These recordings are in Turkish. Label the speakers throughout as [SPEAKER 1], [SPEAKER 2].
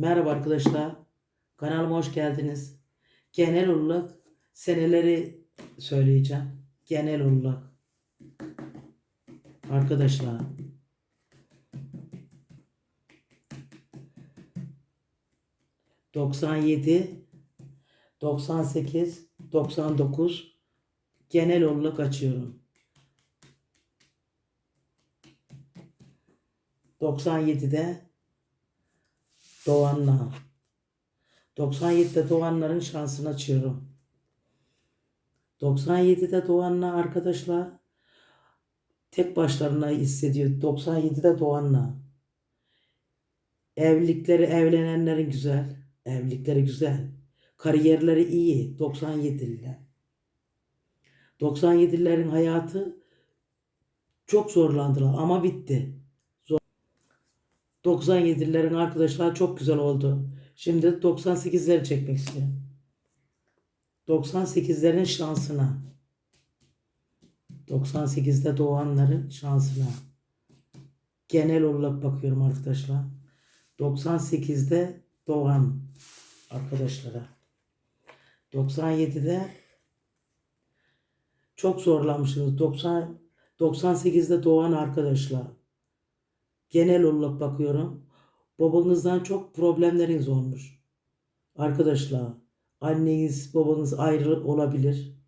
[SPEAKER 1] Merhaba arkadaşlar. Kanalıma hoş geldiniz. Genel olarak seneleri söyleyeceğim. Genel olarak. Arkadaşlar. Doksan yedi, doksan sekiz, doksan dokuz genel olarak açıyorum. 97'de Doğanla. 97'de doğanların şansını açıyorum. 97'de doğanla arkadaşlar tek başlarına hissediyor. 97'de doğanla. Evlilikleri evlenenlerin güzel. Evlilikleri güzel. Kariyerleri iyi. 97'liler. 97'lilerin hayatı çok zorlandılar ama bitti. 97'lerin arkadaşlar çok güzel oldu. Şimdi 98'leri çekmek istiyorum. 98'lerin şansına. 98'de doğanların şansına. Genel olarak bakıyorum arkadaşlar. 98'de doğan arkadaşlara. 97'de çok zorlanmışsınız. 90 98'de doğan arkadaşlar genel olarak bakıyorum. Babanızdan çok problemleriniz olmuş. Arkadaşlar, anneniz, babanız ayrı olabilir.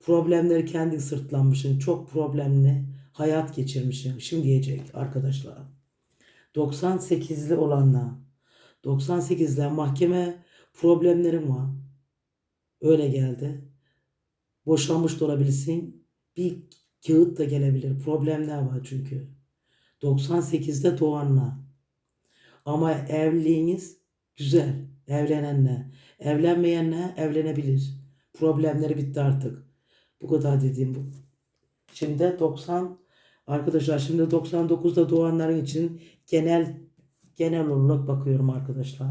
[SPEAKER 1] Problemleri kendi sırtlanmışsın. Çok problemli hayat geçirmişsin. Şimdi diyecek arkadaşlar. 98'li olanlar. 98'ler mahkeme problemlerim var. Öyle geldi. Boşanmış da olabilirsin. Bir kağıt da gelebilir. Problemler var çünkü. 98'de doğanla. Ama evliliğiniz güzel. Evlenenle. Evlenmeyenle evlenebilir. Problemleri bitti artık. Bu kadar dediğim bu. Şimdi 90 arkadaşlar şimdi 99'da doğanların için genel genel olarak bakıyorum arkadaşlar.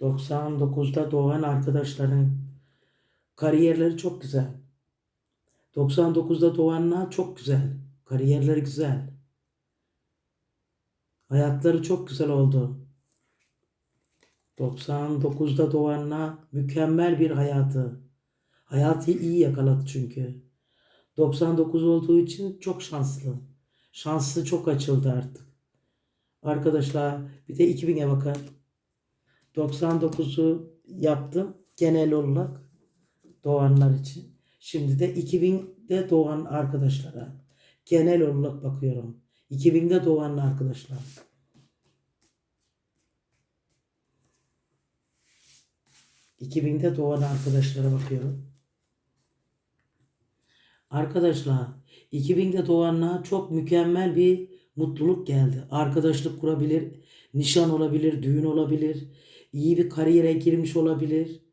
[SPEAKER 1] 99'da doğan arkadaşların kariyerleri çok güzel. 99'da doğanlar çok güzel. Kariyerleri güzel. Hayatları çok güzel oldu. 99'da doğanlar mükemmel bir hayatı. Hayatı iyi yakaladı çünkü. 99 olduğu için çok şanslı. Şansı çok açıldı artık. Arkadaşlar bir de 2000'e bakın. 99'u yaptım genel olarak doğanlar için. Şimdi de 2000'de doğan arkadaşlara genel olarak bakıyorum. 2000'de doğan arkadaşlar. ...2000'de doğan arkadaşlara bakıyorum. Arkadaşlar 2000'de doğanlara çok mükemmel bir mutluluk geldi. Arkadaşlık kurabilir, nişan olabilir, düğün olabilir, iyi bir kariyere girmiş olabilir.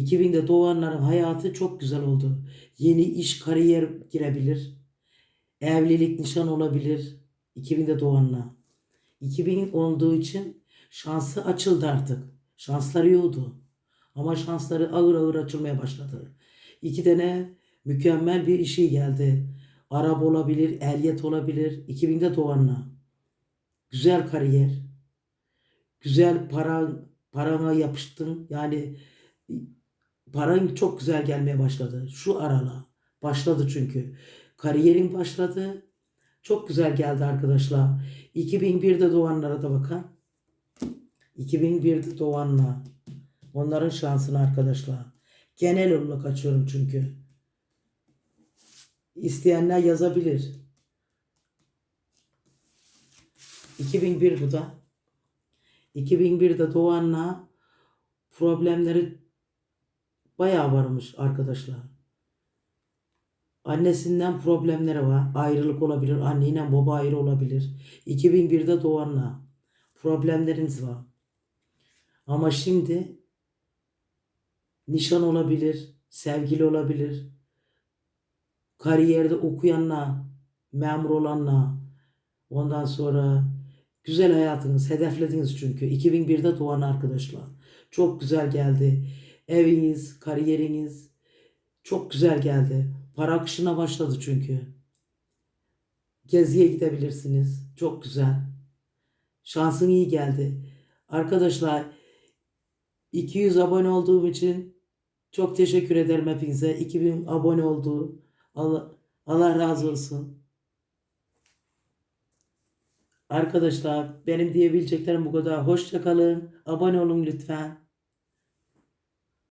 [SPEAKER 1] 2000'de doğanların hayatı çok güzel oldu. Yeni iş, kariyer girebilir. Evlilik, nişan olabilir. 2000'de doğanlar. 2000 olduğu için şansı açıldı artık. Şansları yoktu. Ama şansları ağır ağır açılmaya başladı. İki tane mükemmel bir işi geldi. Arap olabilir, ehliyet olabilir. 2000'de doğanlar. Güzel kariyer. Güzel para, parana yapıştın. Yani paran çok güzel gelmeye başladı. Şu arala. Başladı çünkü. Kariyerin başladı. Çok güzel geldi arkadaşlar. 2001'de doğanlara da bakın. 2001'de doğanlar. Onların şansını arkadaşlar. Genel olarak açıyorum çünkü. İsteyenler yazabilir. 2001 bu da. 2001'de doğanlar problemleri bayağı varmış arkadaşlar. Annesinden problemleri var. Ayrılık olabilir. Anneyle baba ayrı olabilir. 2001'de doğanla problemleriniz var. Ama şimdi nişan olabilir, sevgili olabilir. Kariyerde okuyanla, memur olanla, ondan sonra güzel hayatınız, hedeflediniz çünkü. 2001'de doğan arkadaşlar. Çok güzel geldi. Eviniz, kariyeriniz çok güzel geldi. Para akışına başladı çünkü. geziye gidebilirsiniz. Çok güzel. Şansın iyi geldi. Arkadaşlar 200 abone olduğum için çok teşekkür ederim hepinize. 2000 abone oldu. Allah, Allah razı olsun. Arkadaşlar benim diyebileceklerim bu kadar. Hoşça kalın. Abone olun lütfen.